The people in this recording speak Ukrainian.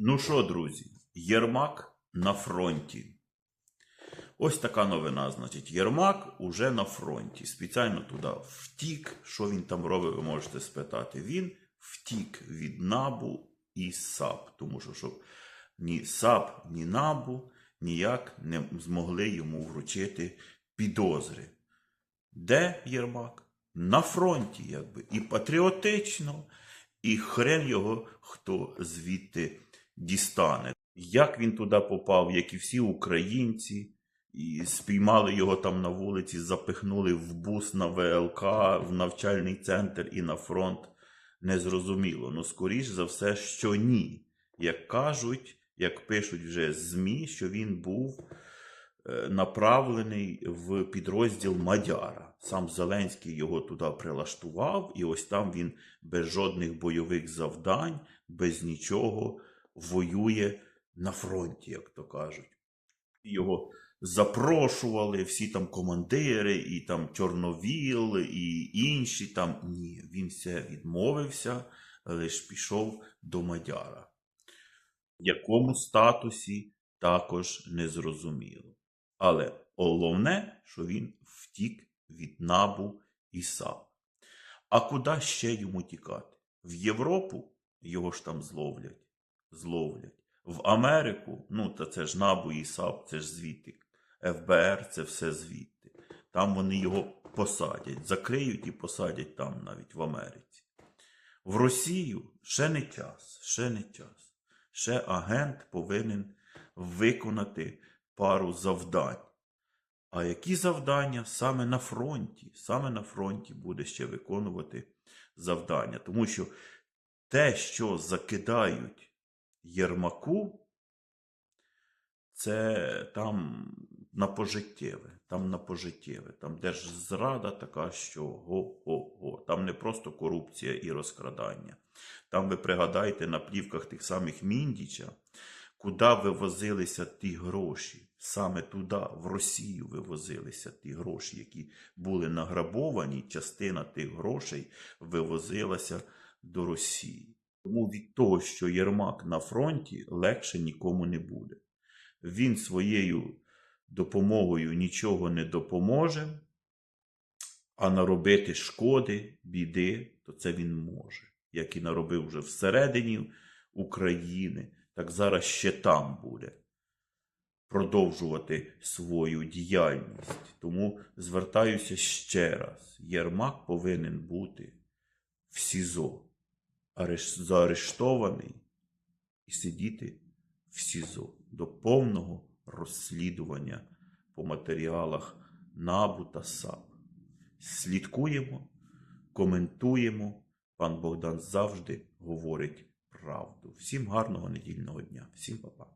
Ну що, друзі, Єрмак на фронті. Ось така новина, значить, Єрмак уже на фронті. Спеціально туди втік. Що він там робить, ви можете спитати. Він втік від набу і САП. Тому що щоб ні САП, ні набу ніяк не змогли йому вручити підозри. Де Єрмак? На фронті, якби. І патріотично, і хрен його хто звідти дістане. Як він туди попав, як і всі українці, і спіймали його там на вулиці, запихнули в бус на ВЛК, в навчальний центр і на фронт. Незрозуміло. Ну, скоріш за все, що ні. Як кажуть, як пишуть вже ЗМІ, що він був е, направлений в підрозділ Мадяра. Сам Зеленський його туди прилаштував, і ось там він без жодних бойових завдань, без нічого воює на фронті, як то кажуть. Його запрошували всі там командири, і там Чорновіл, і інші там. Ні, він все відмовився, лише пішов до Мадяра. В якому статусі також не зрозуміло. Але головне, що він втік від набу і САП. А куди ще йому тікати? В Європу його ж там зловлять. Зловлять. В Америку, ну та це ж набу і САП, це ж звідти. ФБР це все звідти. Там вони його посадять, закриють і посадять там навіть в Америці. В Росію ще не час, ще не час. Ще агент повинен виконати пару завдань. А які завдання саме на фронті? Саме на фронті буде ще виконувати завдання. Тому що те, що закидають Єрмаку, це там на пожиттєве, там на пожиттєве, там держзрада така, що го-го-го. Там не просто корупція і розкрадання. Там ви пригадаєте на плівках тих самих Міндіча, куди вивозилися ті гроші. Саме туди, в Росію, вивозилися ті гроші, які були награбовані. Частина тих грошей вивозилася до Росії. Тому від того, що Єрмак на фронті, легше нікому не буде. Він своєю допомогою нічого не допоможе, а наробити шкоди, біди, то це він може. Як і наробив вже всередині України, так зараз ще там буде продовжувати свою діяльність. Тому звертаюся ще раз: Єрмак повинен бути в СІЗО, заарештований і сидіти в СІЗО до повного розслідування по матеріалах НАБУ та САП. Слідкуємо, коментуємо. Пан Богдан завжди говорить правду. Всім гарного недільного дня, всім па-па.